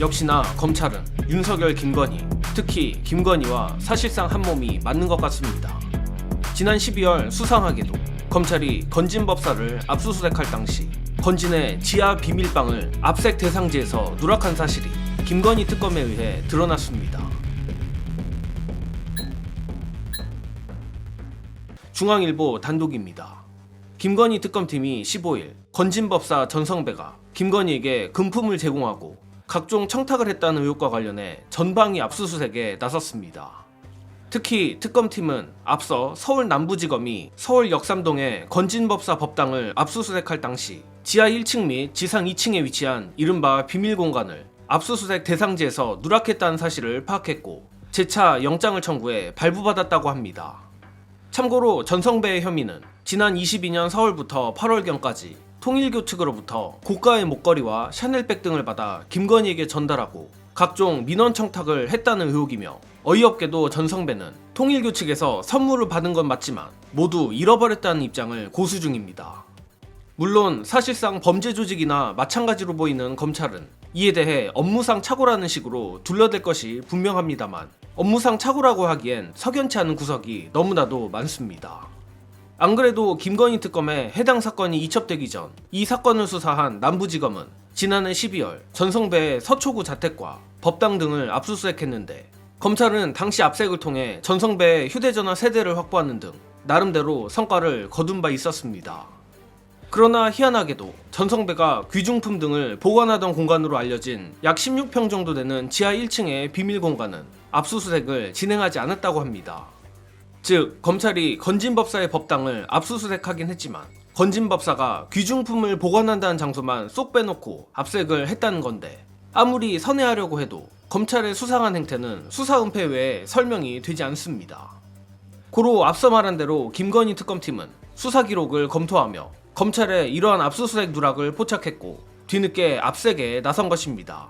역시나 검찰은 윤석열, 김건희, 특히 김건희와 사실상 한 몸이 맞는 것 같습니다. 지난 12월 수상하게도 검찰이 건진 법사를 압수수색할 당시 건진의 지하 비밀방을 압색 대상지에서 누락한 사실이 김건희 특검에 의해 드러났습니다. 중앙일보 단독입니다. 김건희 특검팀이 15일 건진 법사 전성배가 김건희에게 금품을 제공하고 각종 청탁을 했다는 의혹과 관련해 전방위 압수수색에 나섰습니다. 특히 특검팀은 앞서 서울 남부지검이 서울 역삼동의 건진법사 법당을 압수수색할 당시 지하 1층 및 지상 2층에 위치한 이른바 비밀 공간을 압수수색 대상지에서 누락했다는 사실을 파악했고 재차 영장을 청구해 발부받았다고 합니다. 참고로 전성배의 혐의는 지난 22년 서울부터 8월경까지 통일교 측으로부터 고가의 목걸이와 샤넬백 등을 받아 김건희에게 전달하고 각종 민원 청탁을 했다는 의혹이며 어이없게도 전성배는 통일교 측에서 선물을 받은 건 맞지만 모두 잃어버렸다는 입장을 고수 중입니다. 물론 사실상 범죄 조직이나 마찬가지로 보이는 검찰은 이에 대해 업무상 착오라는 식으로 둘러댈 것이 분명합니다만 업무상 착오라고 하기엔 석연치 않은 구석이 너무나도 많습니다. 안 그래도 김건희 특검에 해당 사건이 이첩되기 전 이 사건을 수사한 남부지검은 지난해 12월 전성배의 서초구 자택과 법당 등을 압수수색했는데 검찰은 당시 압색을 통해 전성배의 휴대전화 세대를 확보하는 등 나름대로 성과를 거둔 바 있었습니다. 그러나 희한하게도 전성배가 귀중품 등을 보관하던 공간으로 알려진 약 16평 정도 되는 지하 1층의 비밀 공간은 압수수색을 진행하지 않았다고 합니다. 즉 검찰이 건진법사의 법당을 압수수색하긴 했지만 건진법사가 귀중품을 보관한다는 장소만 쏙 빼놓고 압색을 했다는 건데 아무리 선회하려고 해도 검찰의 수상한 행태는 수사 은폐 외에 설명이 되지 않습니다. 고로 앞서 말한 대로 김건희 특검팀은 수사 기록을 검토하며 검찰의 이러한 압수수색 누락을 포착했고 뒤늦게 압색에 나선 것입니다.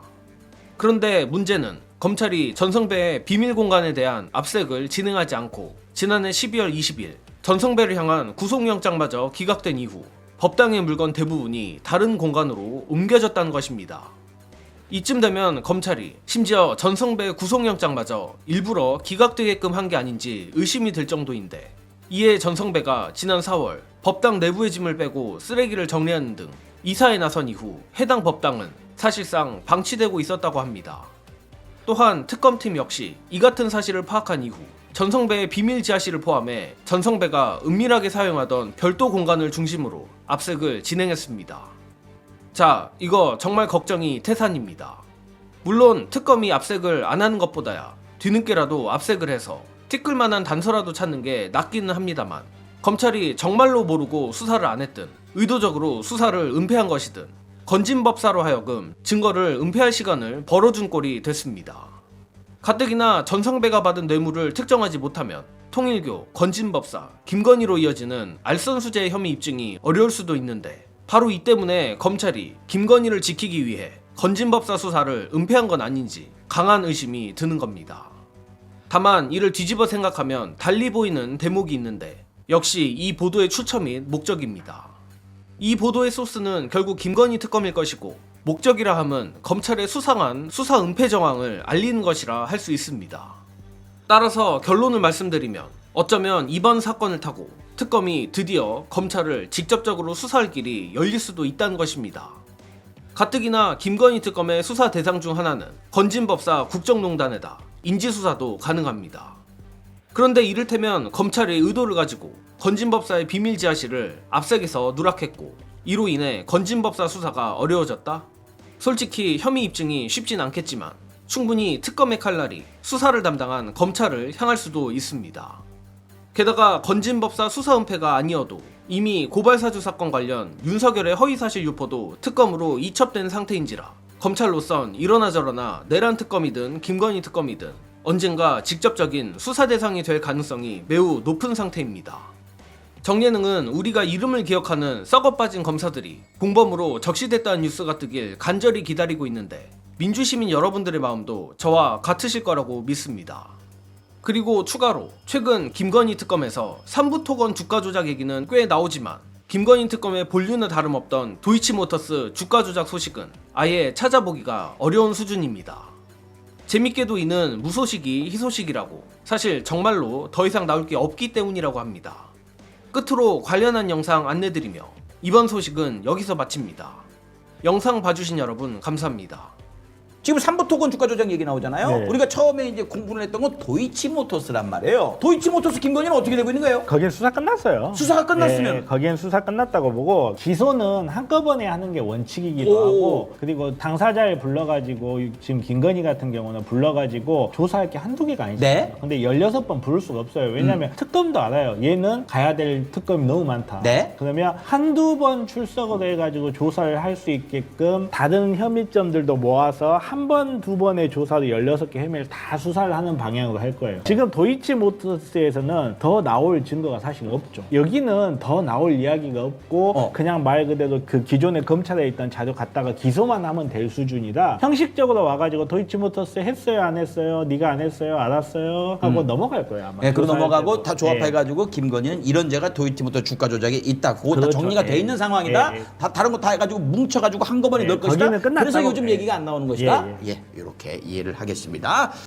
그런데 문제는 검찰이 전성배의 비밀 공간에 대한 압색을 진행하지 않고 지난해 12월 20일 전성배를 향한 구속영장마저 기각된 이후 법당의 물건 대부분이 다른 공간으로 옮겨졌다는 것입니다. 이쯤 되면 검찰이 심지어 전성배 구속영장마저 일부러 기각되게끔 한 게 아닌지 의심이 들 정도인데 이에 전성배가 지난 4월 법당 내부의 짐을 빼고 쓰레기를 정리하는 등 이사에 나선 이후 해당 법당은 사실상 방치되고 있었다고 합니다. 또한 특검팀 역시 이 같은 사실을 파악한 이후 전성배의 비밀 지하실을 포함해 전성배가 은밀하게 사용하던 별도 공간을 중심으로 압색을 진행했습니다. 자, 이거 정말 걱정이 태산입니다. 물론 특검이 압색을 안 하는 것보다야 뒤늦게라도 압색을 해서 티끌만한 단서라도 찾는 게 낫기는 합니다만 검찰이 정말로 모르고 수사를 안 했든 의도적으로 수사를 은폐한 것이든 건진 법사로 하여금 증거를 은폐할 시간을 벌어준 꼴이 됐습니다. 가뜩이나 전성배가 받은 뇌물을 특정하지 못하면 통일교, 건진법사, 김건희로 이어지는 알선수재의 혐의 입증이 어려울 수도 있는데 바로 이 때문에 검찰이 김건희를 지키기 위해 건진법사 수사를 은폐한 건 아닌지 강한 의심이 드는 겁니다. 다만 이를 뒤집어 생각하면 달리 보이는 대목이 있는데 역시 이 보도의 및 목적입니다. 이 보도의 소스는 결국 김건희 특검일 것이고 목적이라 함은 검찰의 수상한 수사 은폐 정황을 알리는 것이라 할 수 있습니다. 따라서 결론을 말씀드리면 어쩌면 이번 사건을 타고 특검이 드디어 검찰을 직접적으로 수사할 길이 열릴 수도 있다는 것입니다. 가뜩이나 김건희 특검의 수사 대상 중 하나는 건진법사 국정농단에다 인지수사도 가능합니다. 그런데 이를테면 검찰이 의도를 가지고 건진법사의 비밀 지하실을 압색해서 누락했고 이로 인해 건진법사 수사가 어려워졌다? 솔직히 혐의 입증이 쉽진 않겠지만 충분히 특검의 칼날이 수사를 담당한 검찰을 향할 수도 있습니다. 게다가 건진법사 수사 은폐가 아니어도 이미 고발사주 사건 관련 윤석열의 허위사실 유포도 특검으로 이첩된 상태인지라 검찰로선 이러나 저러나 내란 특검이든 김건희 특검이든 언젠가 직접적인 수사 대상이 될 가능성이 매우 높은 상태입니다. 정예능은 우리가 이름을 기억하는 썩어 빠진 검사들이 공범으로 적시됐다는 뉴스가 뜨길 간절히 기다리고 있는데 민주시민 여러분들의 마음도 저와 같으실 거라고 믿습니다. 그리고 추가로 최근 김건희 특검에서 삼부토건 주가 조작 얘기는 꽤 나오지만 김건희 특검의 본류는 다름없던 도이치모터스 주가 조작 소식은 아예 찾아보기가 어려운 수준입니다. 재밌게도 이는 무소식이 희소식이라고 사실 정말로 더 이상 나올 게 없기 때문이라고 합니다. 끝으로 관련한 영상 안내드리며 이번 소식은 여기서 마칩니다. 영상 봐주신 여러분 감사합니다. 지금 삼부토건 주가 조작 얘기 나오잖아요. 네. 우리가 처음에 이제 공부를 했던 건 도이치모터스란 말이에요. 도이치모터스 김건희는 어떻게 되고 있는 거예요? 거긴 수사 끝났어요. 수사가 끝났으면? 네, 거기엔 수사 끝났다고 보고 기소는 한꺼번에 하는 게 원칙이기도 오. 하고 그리고 당사자를 불러가지고 지금 김건희 같은 경우는 불러가지고 조사할 게 한두 개가 아니잖아요. 네. 음. 근데 16번 부를 수가 없어요. 왜냐하면 특검도 알아요. 얘는 가야 될 특검이 너무 많다. 네. 그러면 한두 번 출석을 해가지고 조사를 할 수 있게끔 다른 혐의점들도 모아서 한 번, 두 번의 조사로 16개 혐의를 다 수사를 하는 방향으로 할 거예요. 지금 도이치모터스에서는 더 나올 증거가 사실 없죠. 여기는 더 나올 이야기가 없고 어. 그냥 말 그대로 그 기존에 검찰에 있던 자료 갖다가 기소만 하면 될 수준이라 형식적으로 와가지고 도이치모터스 했어요, 안 했어요, 네가 안 했어요, 알았어요 하고 넘어갈 거예요 아마. 네, 조사할 넘어가고. 다 조합해가지고 김건희는 이런 죄가 도이치모터 주가 조작에 있다. 그거 다 그렇죠. 정리가 돼 예. 있는 상황이다. 예, 예. 다 다른 거 다 해가지고 뭉쳐가지고 한꺼번에 예, 넣을 것이다. 거기는 끝났다고. 그래서 요즘 예. 얘기가 안 나오는 것이다. 예, 예, 이렇게 이해를 하겠습니다.